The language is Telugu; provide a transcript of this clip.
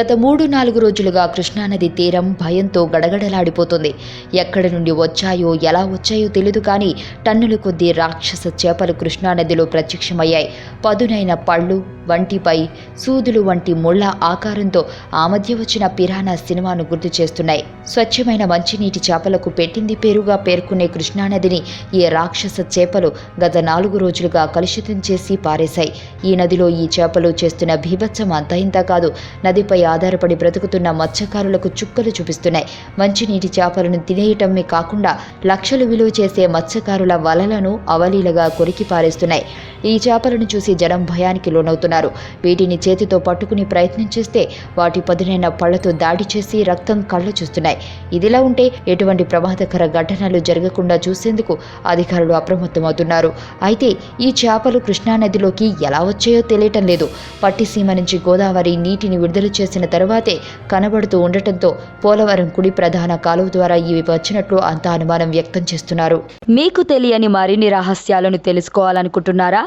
గత మూడు నాలుగు రోజులుగా కృష్ణానది తీరం భయంతో గడగడలాడిపోతుంది. ఎక్కడి నుండి వచ్చాయో ఎలా వచ్చాయో తెలియదు కానీ టన్నుల కొద్దీ రాక్షస చేపలు కృష్ణానదిలో ప్రత్యక్షమయ్యాయి. పదునైన పళ్ళు వంటిపై సూదులు వంటి ముళ్ళ ఆకారంతో ఆ మధ్య వచ్చిన పిరానా సినిమాను గుర్తు చేస్తున్నాయి. స్వచ్ఛమైన మంచినీటి చేపలకు పెట్టింది పేరుగా పేర్కొనే కృష్ణానదిని ఈ రాక్షస చేపలు గత నాలుగు రోజులుగా కలుషితం చేసి పారేశాయి. ఈ నదిలో ఈ చేపలు చేస్తున్న భీభత్సం అంతా ఇంత కాదు. నదిపై ఆధారపడి బ్రతుకుతున్న మత్స్యకారులకు చుక్కలు చూపిస్తున్నాయి. మంచినీటి చేపలను తినేయటమే కాకుండా లక్షలు విలువ చేసే మత్స్యకారుల వలలను అవలీలగా కొరికి పారేస్తున్నాయి. ఈ చేపలను చూసి జనం భయానికి లోనవుతున్నారు. వీటిని చేతితో పట్టుకుని ప్రయత్నం చేస్తే వాటి పదునైన పళ్ళతో దాడి చేసి రక్తం కళ్ళు చూస్తున్నాయి. ఇదిలా ఉంటే ఎటువంటి ప్రమాదకర ఘటనలు జరగకుండా చూసేందుకు అధికారులు అప్రమత్తమవుతున్నారు. అయితే ఈ చేపలు కృష్ణానదిలోకి ఎలా వచ్చాయో తెలియటం లేదు. పట్టిసీమ నుంచి గోదావరి నీటిని విడుదల చేసిన తర్వాతే కనబడుతూ ఉండటంతో పోలవరం కుడి ప్రధాన కాలువ ద్వారా ఇవి వచ్చినట్లు అంతా అనుమానం వ్యక్తం చేస్తున్నారు. మీకు తెలియని మరిన్ని రహస్యాలను తెలుసుకోవాలనుకుంటున్నారా?